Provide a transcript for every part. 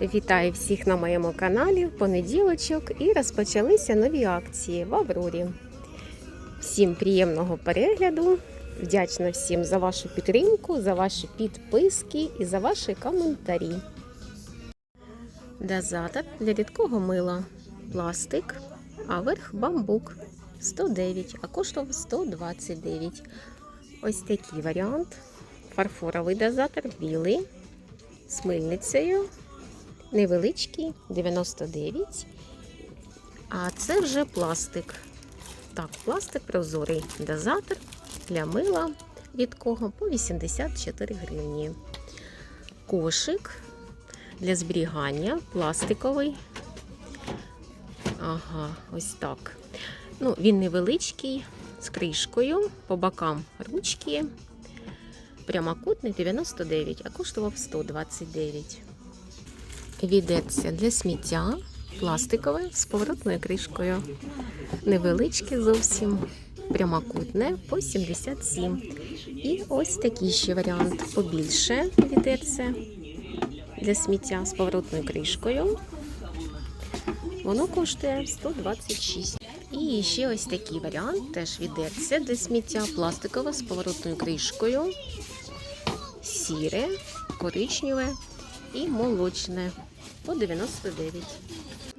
Вітаю всіх на моєму каналі в понеділочок і розпочалися нові акції в Аврорі. Всім приємного перегляду. Вдячна всім за вашу підтримку, за ваші підписки і за ваші коментарі. Дозатор для рідкого мила. Пластик, а верх бамбук 109, а коштував 129. Ось такий варіант. Фарфоровий дозатор білий з мильницею. Невеличкий 99. А це вже пластик. Так, пластик прозорий дозатор для мила рідкого по 84 гривні. Кошик для зберігання пластиковий. Ага, ось так. Ну, він невеличкий, з кришкою, по бокам ручки. Прямокутний 99, а коштував 129. Відеться для сміття пластикове з поворотною кришкою. Невеличке зовсім, прямокутне по 77. І ось такий ще варіант побільше відеться для сміття з поворотною кришкою. Воно коштує 126. І ще ось такий варіант теж відеться для сміття пластикове з поворотною кришкою. Сіре, коричневе і молочне по 99.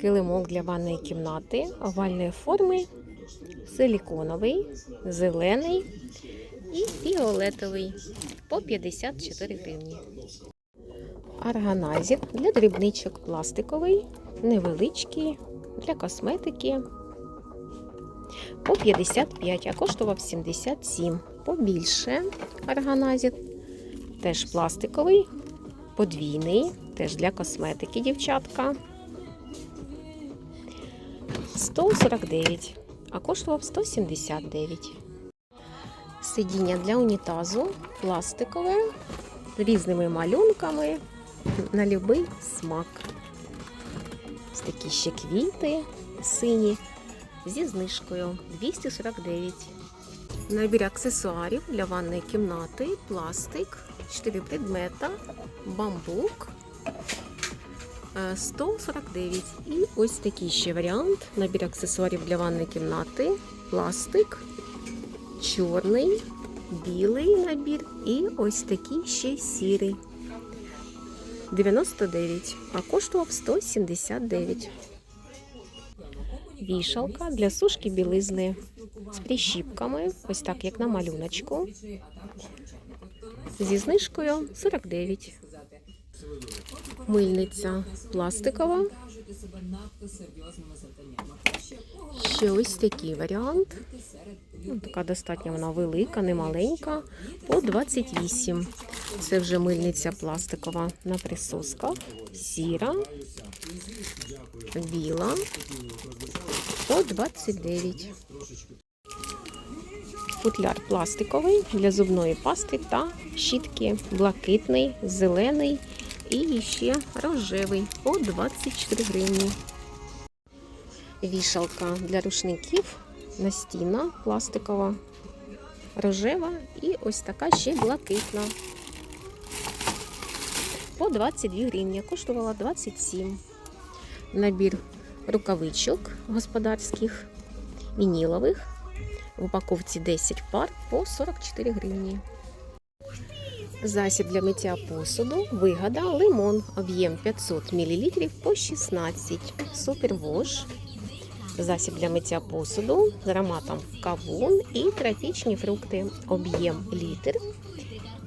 Килимок для ванної кімнати овальної форми, силіконовий, зелений і фіолетовий по 54 гривні. Органайзер для дрібничок пластиковий, невеличкий, для косметики по 55, а коштував 77. Побільше органайзер, теж пластиковий, подвійний, теж для косметики, дівчатка. 149, а коштував 179. Сидіння для унітазу пластикове з різними малюнками на будь-який смак. Ось такі ще квіти сині зі знижкою 249. Набір аксесуарів для ванної кімнати, пластик, 4 предмета, бамбук. Е, 149. І ось такий ще варіант. Набір аксесуарів для ванної кімнати, пластик, чорний, білий набір і ось такий ще сірий. 99, а коштував 179. Вішалка для сушки білизни з прищіпками, ось так, як на малюночку. Зі знижкою 49. Мильниця пластикова. Ще ось такий варіант. Ну, така достатньо вона велика, не маленька. По 28. Це вже мильниця пластикова на присосках. Сіра, біла. По 29. Футляр пластиковий для зубної пасти та щітки. Блакитний, зелений і ще рожевий по 24 гривні. Вішалка для рушників настінна пластикова, рожева і ось така ще блакитна. По 22 гривні. Коштувала 27. Набір рукавичок господарських, вінілових. В упаковці 10 пар по 44 гривні. Засіб для миття посуду. Вигода лимон. Об'єм 500 мл по 16. Супервош. Засіб для миття посуду з ароматом кавун і тропічні фрукти. Об'єм літр.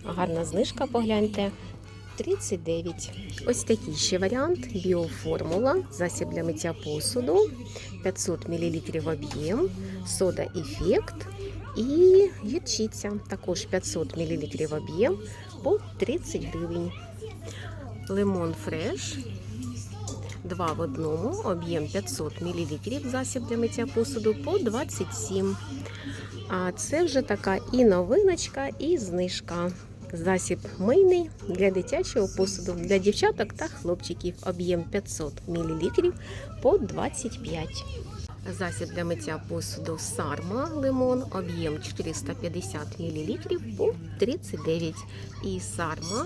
Гарна знижка, погляньте. 39. Ось такий ще варіант. Біоформула. Засіб для миття посуду. 500 мл об'єм. Сода ефект. І гірчиця. Також 500 мл об'єм по 30 гривень. Лимон фреш. Два в одному, об'єм 500 мл, засіб для миття посуду по 27. А це вже така і новиночка, і знижка. Засіб мийний для дитячого посуду, для дівчаток та хлопчиків. Об'єм 500 мл по 25. Засіб для миття посуду Сарма лимон, об'єм 450 мл по 39. І Сарма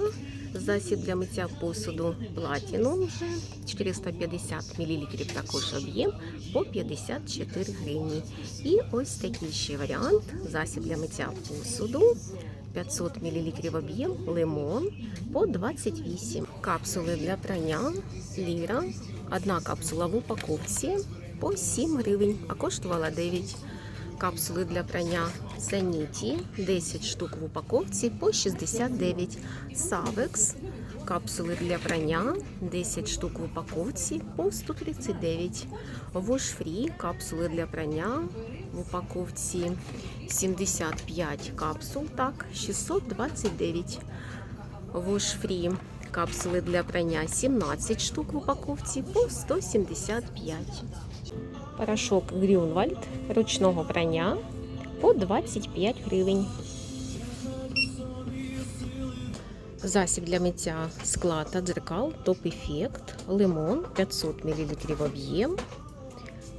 Засіб для миття посуду вже 450 мл також об'єм по 54 гривні. І ось такий ще варіант. Засіб для миття посуду 500 мл об'єм лимон по 28. Капсули для прання ліра. Одна капсула в упаковці по 7 гривень, а коштувала 9. Капсули для прання Саніті 10 штук в упаковці по 69. Савекс. Капсули для прання 10 штук в упаковці по 139. Wash Free. Капсули для прання в упаковці 75 капсул, так, 629. Wash Free. Капсули для прання 17 штук в упаковці по 175. Порошок Грюнвальд ручного прання по 25 гривень. Засіб для миття скла та дзеркал Топ Ефект Лимон 500 мл об'єм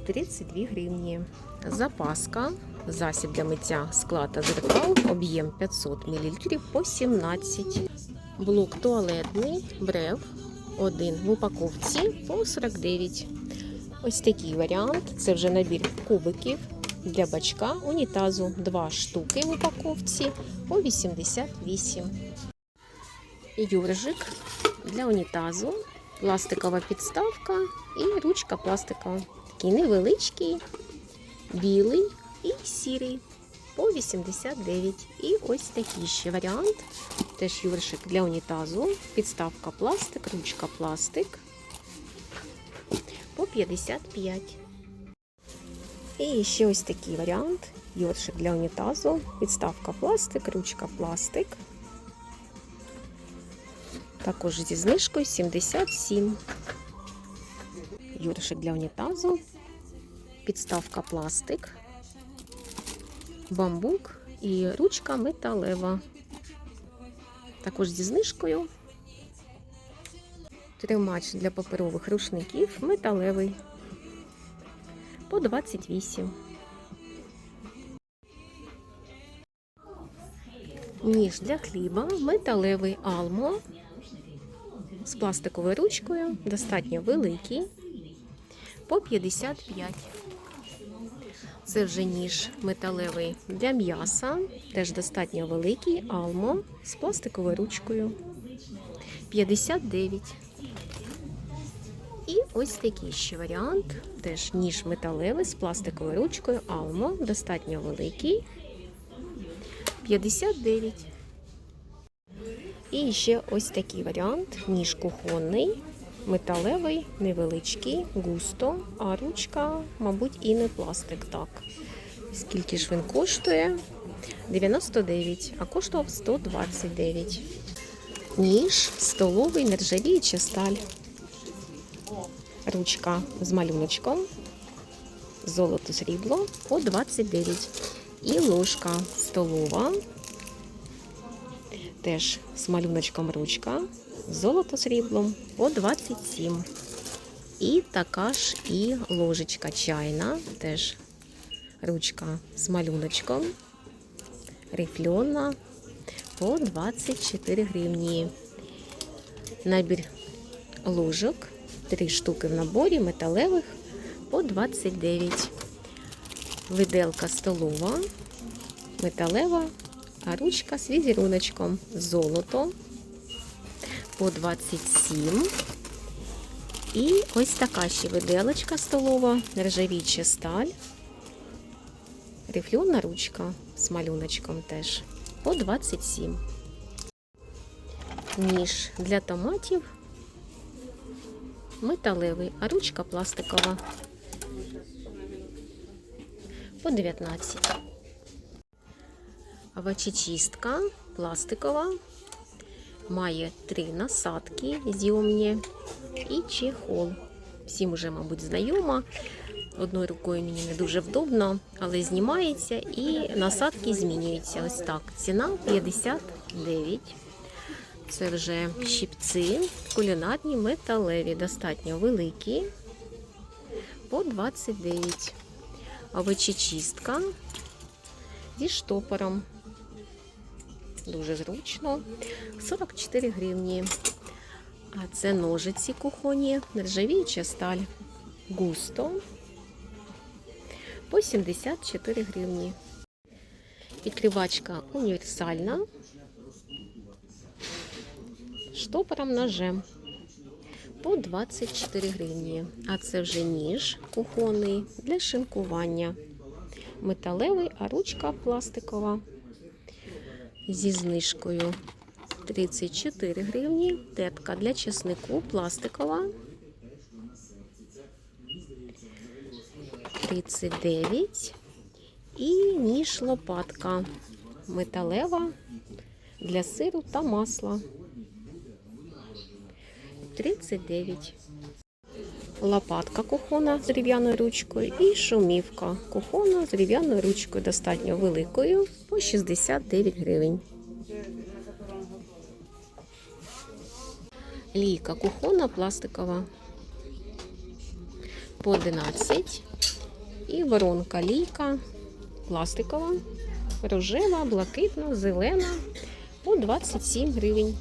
32 гривні. Запаска. Засіб для миття скла та дзеркал об'єм 500 мл по 17. Блок туалетний брев 1 в упаковці по 49. Ось такий варіант. Це вже набір кубиків для бачка унітазу. Два штуки в упаковці по 88. Юржик для унітазу, пластикова підставка і ручка пластикова. Такий невеличкий, білий і сірий по 89. І ось такий ще варіант. Теж юршик для унітазу, підставка пластик, ручка пластик 55. І ще ось такий варіант. Йоршик для унітазу, підставка пластик, ручка пластик. Також зі знижкою 77. Йоршик для унітазу, підставка пластик, бамбук і ручка металева. Також зі знижкою. Тримач для паперових рушників металевий по 28. Ніж для хліба металевий алмо з пластиковою ручкою, достатньо великий, по 55. Це вже ніж металевий для м'яса, теж достатньо великий, алмо з пластиковою ручкою. 59. Ось такий ще варіант. Теж ніж металевий з пластиковою ручкою, алмо, достатньо великий. 59. І ще ось такий варіант. Ніж кухонний, металевий, невеличкий, густо, а ручка, мабуть, і не пластик. Так. Скільки ж він коштує? 99, а коштував 129. Ніж столовий нержавіюча сталь. Ручка з малюночком. Золото срібло по 29. І ложка столова. Теж з малюночком ручка. Золото сріблом по 27. І така ж і ложечка чайна. Теж ручка з малюночком. Рифльона по 24 гривні. Набір ложок. Три штуки в наборі металевих по 29. Виделка столова, металева, а ручка з візеруночком золото по 27. І ось така ще виделочка столова, нержавіча сталь. Рифльонна ручка з малюночком теж по 27. Ніж для томатів металевий, а ручка пластикова. По 19. Овочечистка пластикова. Має три насадки зйомні і чехол. Всім уже, мабуть, знайома. Одною рукою мені не дуже вдобно, але знімається і насадки змінюються. Ось так. Ціна 59. Це вже щипці, кулінарні металеві, достатньо великі. По 29. Овочечистка зі штопором. дуже зручно. 44 гривні. А це ножиці кухонні, нержавіюча сталь. Густо по 74 гривні. Відкривачка універсальна. Штопором ножем по 24 гривні. А це вже ніж кухонний для шинкування. Металевий, а ручка пластикова зі знижкою 34 гривні. Тетка для чеснику пластикова 39 і ніж лопатка металева для сиру та масла 39. Лопатка кухона з дерев'яною ручкою і шумівка кухона з дерев'яною ручкою достатньо великою по 69 гривень. Лійка кухона пластикова по 11. І воронка лійка пластикова, рожева, блакитна, зелена по 27 гривень.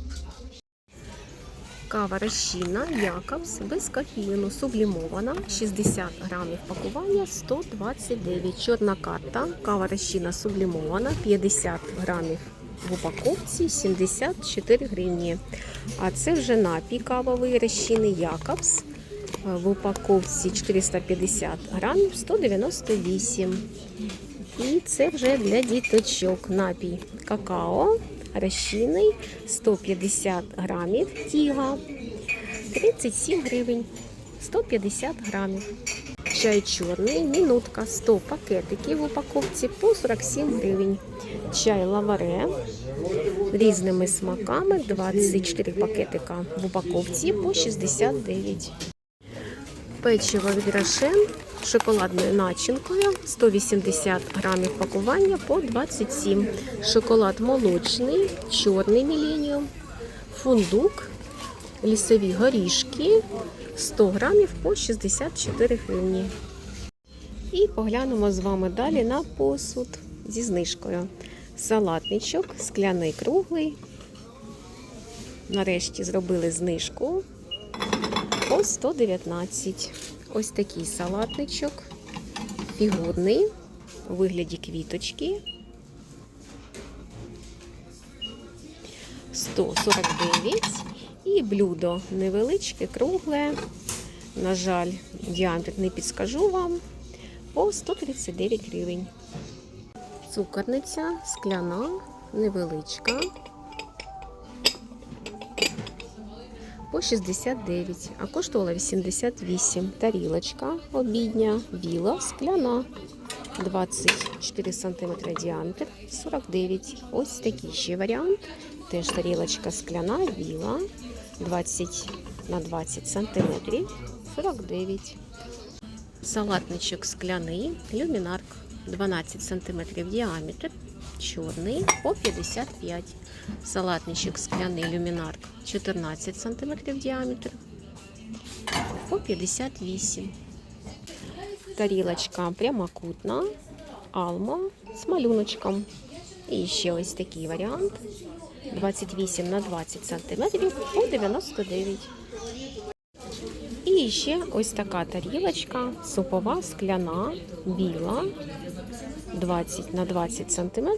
Кава розчинна Якобс без кофеїну сублімована 60 грамів пакування 129. Чорна карта. Кава розчинна сублімована 50 грамів в упаковці 74 гривні. А це вже напій кавовий розчинний Якобс. В упаковці 450 грамів 198. І це вже для діточок напій какао розчинний 150 грамів тіга 37 гривень 150 грамів. Чай чорний, мінутка 100 пакетиків в упаковці по 47 гривень. Чай лаваре різними смаками 24 пакетика в упаковці по 69. Печиво від Рошен шоколадною начинкою 180 грамів пакування по 27. Шоколад молочний, чорний міленіум, фундук, лісові горішки 100 грамів по 64 гривні. І поглянемо з вами далі на посуд зі знижкою. Салатничок, скляний круглий. Нарешті зробили знижку по 119. Ось такий салатничок, фігурний у вигляді квіточки. 149 і блюдо невеличке, кругле. На жаль, діаметр не підскажу вам. По 139 гривень. Цукорниця скляна, невеличка. По 69, а коштувала 88. Тарілочка обідня, біла, скляна. 24 см діаметр, 49. Ось такий ще варіант. Теж тарілочка скляна, біла, 20 на 20 см, 49. Салатничок скляний, люмінарк, 12 см діаметр, чорний по 55. Салатничок скляний люмінарк 14 см діаметр по 58. Тарілочка прямокутна, алма з малюночком. І ще ось такий варіант. 28 на 20 см по 99. І ще ось така тарілочка, супова, скляна, біла, 20 на 20 см.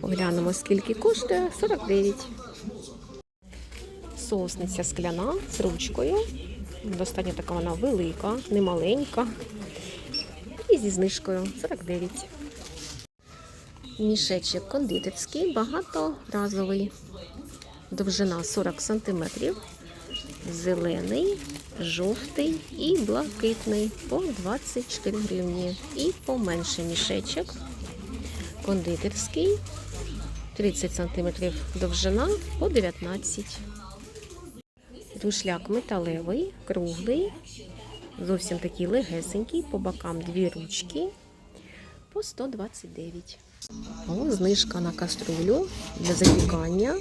Поглянемо, скільки коштує 49. Соусниця скляна з ручкою. Достатньо така вона велика, не маленька. І зі знижкою 49. Мішечок кондитерський, багаторазовий. Довжина 40 см. Зелений, жовтий і блакитний по 24 гривні. І поменше мішечок. Кондитерський 30 см довжина по 19 Душляк металевий, круглий, зовсім такий легесенький, по бокам дві ручки по 129. О, знижка на каструлю для запікання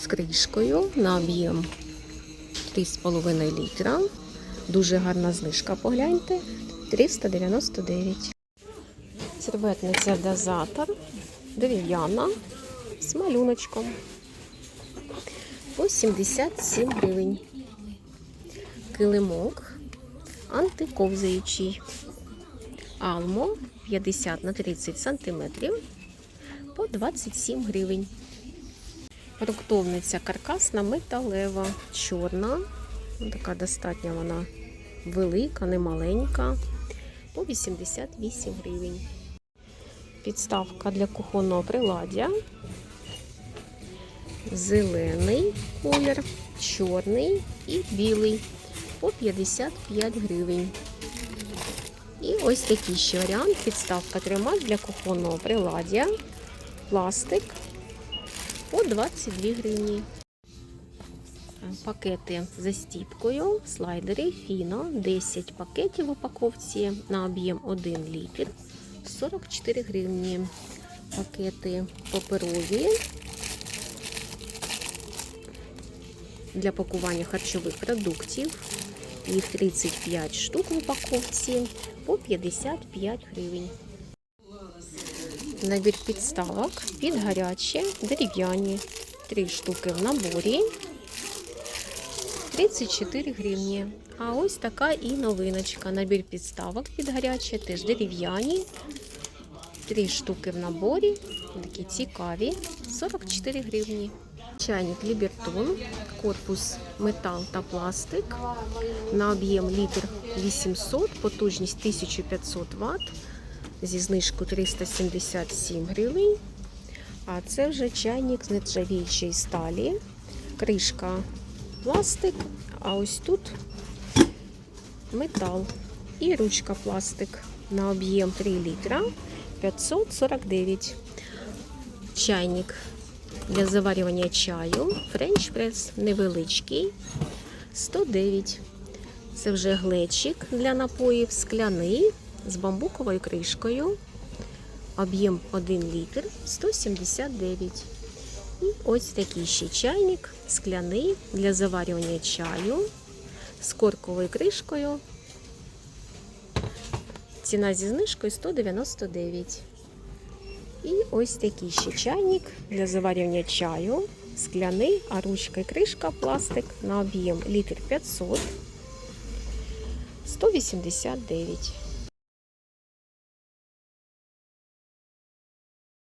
з кришкою на об'єм 3,5 літра. Дуже гарна знижка, погляньте, 399. Серветниця дозатор дерев'яна з малюночком по 77 гривень. Килимок антиковзаючий. Алмо 50 на 30 сантиметрів по 27 гривень. Фруктовниця каркасна металева, чорна. Ну, Така достатньо вона велика, не маленька. По 88 гривень. Підставка для кухонного приладдя. Зелений колір, чорний і білий по 55 гривень. І ось такий ще варіант. Підставка тримач для кухонного приладдя. Пластик по 22 гривні. Пакети з застіпкою, слайдери, фіно, 10 пакетів в упаковці на об'єм 1 літр, 44 гривні. Пакети паперові для пакування харчових продуктів. Їх 35 штук в упаковці по 55 гривень. Набір підставок під гаряче, дерев'яні. 3 штуки в наборі. 34 гривні. А ось така і новиночка. Набір підставок під гаряче, теж дерев'яні. 3 штуки в наборі. Такі цікаві. 44 гривні. Чайник Лібертон, корпус метал та пластик. На об'єм літр 800, потужність 1500 Вт. Зі знижкою 377 гривень. А це вже чайник з нержавіючої сталі. Кришка пластик, а ось тут метал і ручка пластик на об'єм 3 літра 549. Чайник для заварювання чаю. Френч прес невеличкий 109. Це вже глечик для напоїв скляний з бамбуковою кришкою. Об'єм 1 літр 179. І ось такий ще чайник скляний для заварювання чаю з корковою кришкою. Ціна зі знижкою 199. І ось такий ще чайник для заварювання чаю. Скляний, а ручка і кришка пластик на об'єм літр 500 189.